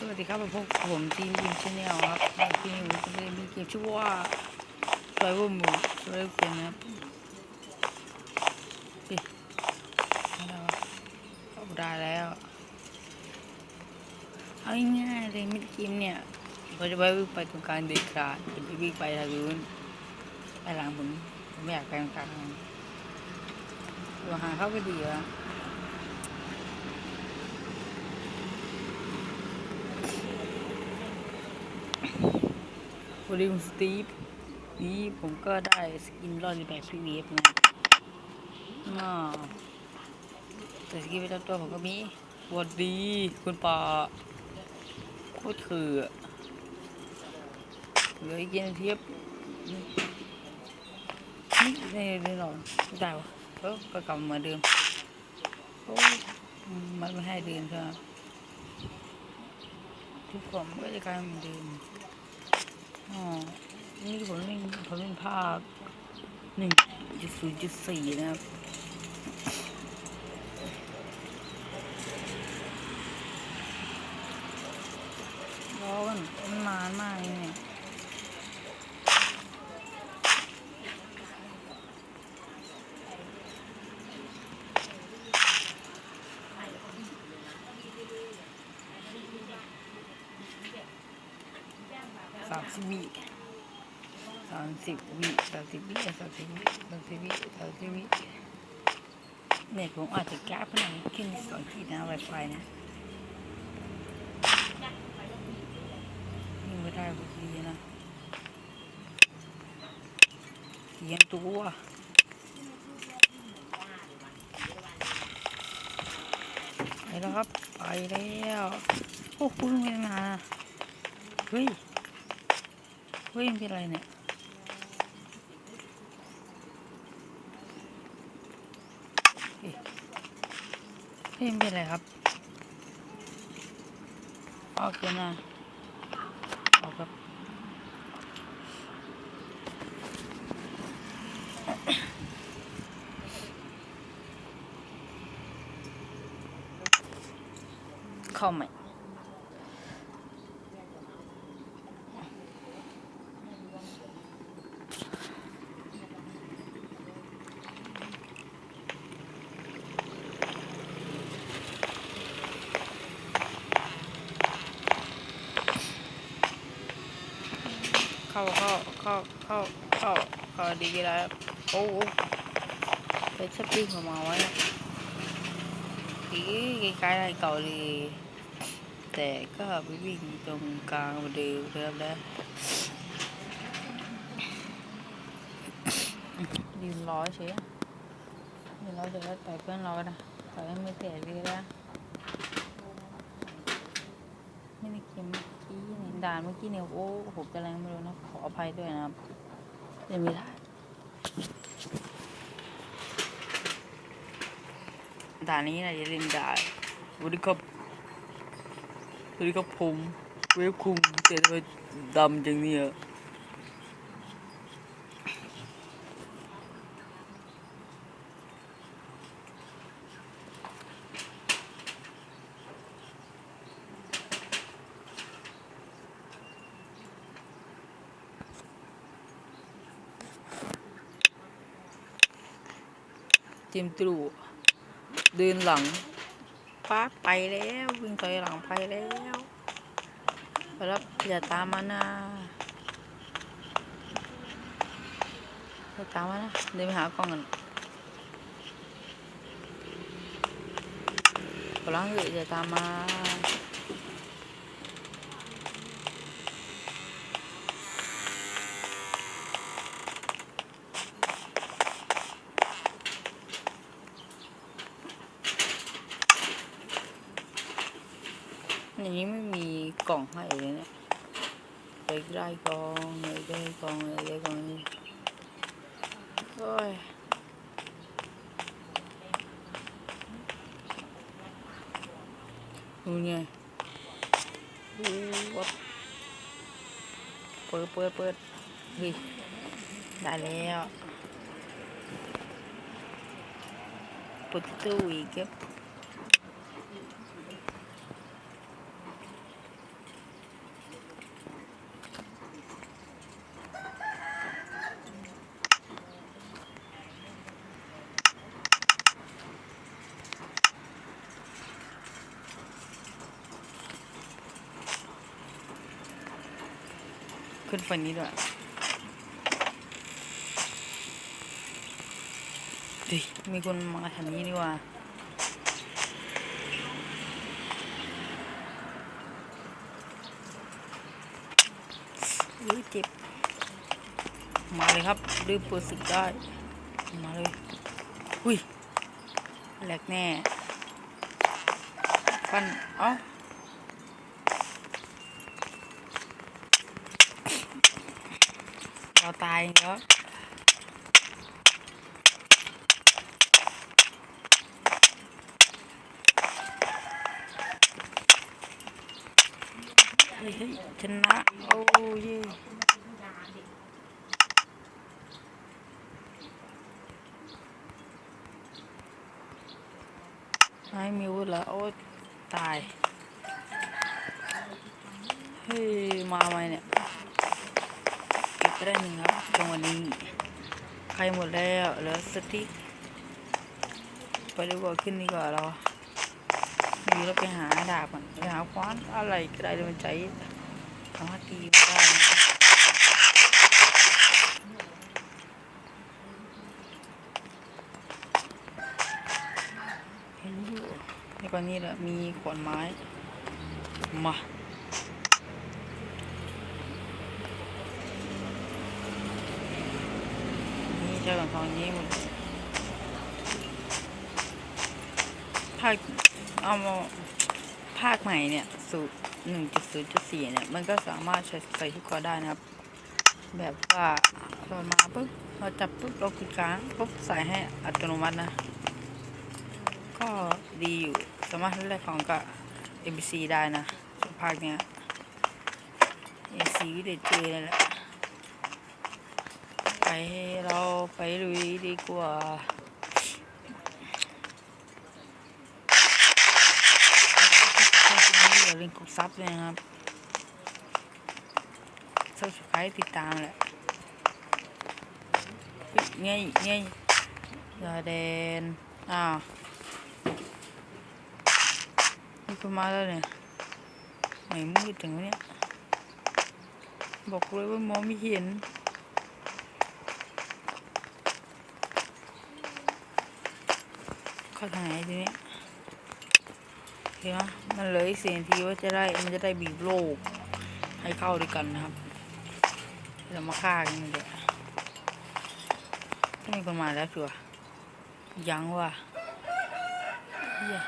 สวัสดีครับพวกผมทีมยิมชาแนลครับทีมผมจะมีเกมชื่อว่า Survival Mode Survival Game นะครับสิอะไรวะเอาได้แล้วเอาง่ายๆเลยมิดเกมเนี่ยเราจะไปวิ่งไปตรงกลางเด็ดขาดผมจะวิ่งไปทางนู้นไปหลังผมผมไม่อยากไปตรงกลางตัวหางเขาก็ดีแล้ว วันนี้คุณสตีฟนี่ผมก็ได้สกินรอดในแบบพีวีเอฟนะอ่าแต่สกินประจำตัวผมก็มีวัสดีคุณป่าโคตรคืออเหลืออีกกี่นาทีครับนี่นี่ในนอนไม่ได้วะเออก็กลับมาเดิมโอ้มันไม่ให้เดินใช่ไหมทุกคนก็จะกลายเป็นเหมือนเดิม อ๋อ นี่ผมเล่นผมเล่นภาคหนึ่งจุดศูนย์จุดสี่นะครับร้อนมันนานมากเลยเนี่ย สิบวิสามสิบวิสามสิบวิสามสิบวิสามสิบวิสามสิบวิเนี่ยผมอาจจะแก้ปัญหาขึ้นสองขีดนะ Wi-Fi นะยิ่งไม่ได้พอดีนะเตรียมตัวไปแล้วครับ ไปแล้ว โอ้คุณไม่นานะเฮ้ย เฮ้ยเป็นอะไรเนี่ยเฮ้ยเป็นอะไรครับออกเลยนะออกครับเข้าใหม่ เข้าเข้าเข้าเข้าเข้าเข้าดีแล้วโอ้โหไปชักดิ้งออกมาไว้นะดีใกล้ๆเก่าเลยแต่ก็ไปวิ่งตรงกลางมาดิมครับนะยืนร้อยเฉยยืนร้อยเฉยแล้วต่อยเพื่อนเราก็ได้ต่อยให้ไม่แตกดีแล้วไม่ได้เกมเมื่อกี้เนี่ย ด่านเมื่อกี้เนี่ยโอ้ผมจะแรงไม่รู้นะ ขออภัยด้วยนะครับยังไม่ได้ด่านนี้นะอย่าเล่นด่านสวัสดีครับสวัสดีครับผมเวฟคุมแต่ทำไปดำจังเนี่ย จิมตรูเดินหลังป้าบไปแล้ววิ่งถอยหลังไปแล้วไปแล้วอย่าตามมานะอย่าตามมานะเดินไปหากล้องกันกล้องเถอะอย่าตามมาอย่างนี้ไม่มีกล่องให้เลยเนี่ย เด็กได้กล่องเด็กได้กล่องเด็กได้กล่องนี่โอ้ยดูไงอู้วับเปิดเปิดเปิดเฮ้ยได้แล้วเปิดตู้อีกครับ ขึ้นฝั่งนี้ด้วยดิมีคนมาทางนี้ดีกว่าอุ้ยเจ็บ มาเลยครับดื้อเปิดศึกได้ มาเลย อุ้ยแหลกแน่ ฟัน เอ้า เราตายแล้วเฮ้ยเฮ้ยชนะโอ้เย่ไม่มีอาวุธแล้วโอ้ยตาย เฮ้ย มาไหมเนี่ยเก็ได้หนึ่งครับจังหวะนี้ใครหมดแล้วเหลือสติไปดีกว่าขึ้นดีกว่าเราดีเราไปหาดาบมันไปหาค้อนอะไรก็ได้ที่มันใจสามารถตีมันได้เห็นอยู่ในกรณีแหละมีขอนไม้มา นี่ใช่ของทองนี้หมดภาคเอามาภาคใหม่เนี่ย สูตรหนึ่งจุดศูนย์จุดสี่เนี่ย มันก็สามารถใช้ใส่ที่คอได้นะครับ แบบว่าเรามาปุ๊บเราจับปุ๊บเราคลิกค้างปุ๊บใส่ให้อัตโนมัตินะ ก็ดีอยู่ สามารถเล่นของกับ MBC ได้นะภาคเนี้ย AC วิดีเจนั่นแหละไป เราไปลุยดีกว่า อย่าลืมกดซับเลยนะครับซับสไครต์ติดตามแหละเฮ้ยไงไงยยาแดนอ้าวมีคนมาแล้วเนี่ยไหนมืดจังเนี่ย บอกเลยว่ามองไม่เห็น เข้าทางไหนทีนี้เห็นไหมมันเหลืออีกสี่นาทีว่าจะได้มันจะได้บีบโลกให้เข้าด้วยกันนะครับเรามาฆ่ากันเลยถ้ามีคนมาแล้วชัวยังว่ะเหี้ย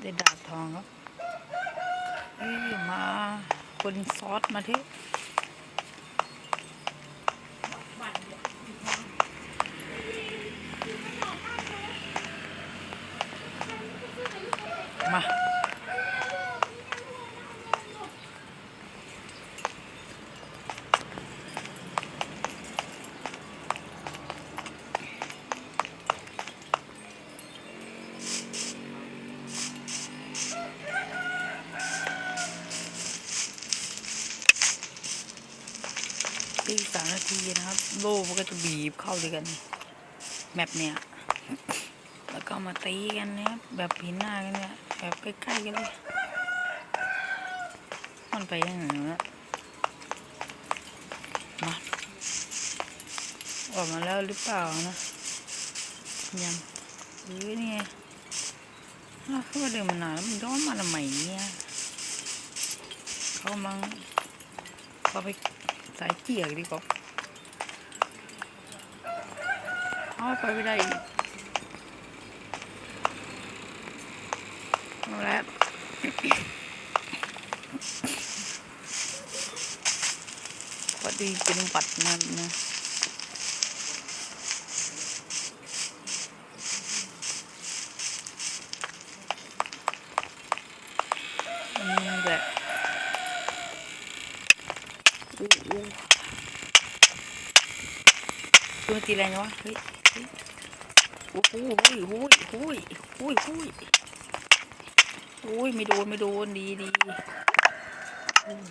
ได้ดาบทองครับ มาคนซอสมาที่มา อีกสามนาทีนะครับ โลมันก็จะบีบเข้าด้วยกันแมปเนี่ย แล้วก็มาตีกันนะครับแบบเห็นหน้ากันเนี่ยแบบใกล้ๆกันเลย มันไปยังไงวะมาออกมาแล้วหรือเปล่านะยังหรือเนี่ไงอ้าเขาว่าเดินมานานแล้วมันย้อนมาทำไมเนี่ยเขากำลังเขาไป สายเกี่ยกดีกว่าเอาไปไม่ได้แล้วพอดีเป็นวัดนั่นนะอันนี้แหละอู้อู้ ตัวตีแรงวะเฮ้ยเฮ้ยโอ้โหโอ้ยโอ้ยโอ้ยโอ้ยโอ้ยโอ้ยไม่โดนไม่โดนดีดีโอ้ย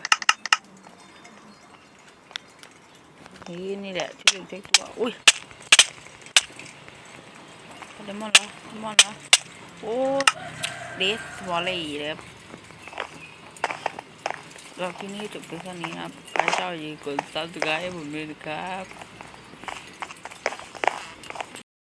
นี่นี่แหละที่เลี้ยงเทคตัวอุ้ยเดมอนแล้วเดมอนแล้วโอ้เดสวอลเลยเลยครับเราที่นี่จบเพียงเท่านี้ครับใครชอบอย่าลืมกด subscribe ให้ผมด้วยนะครับ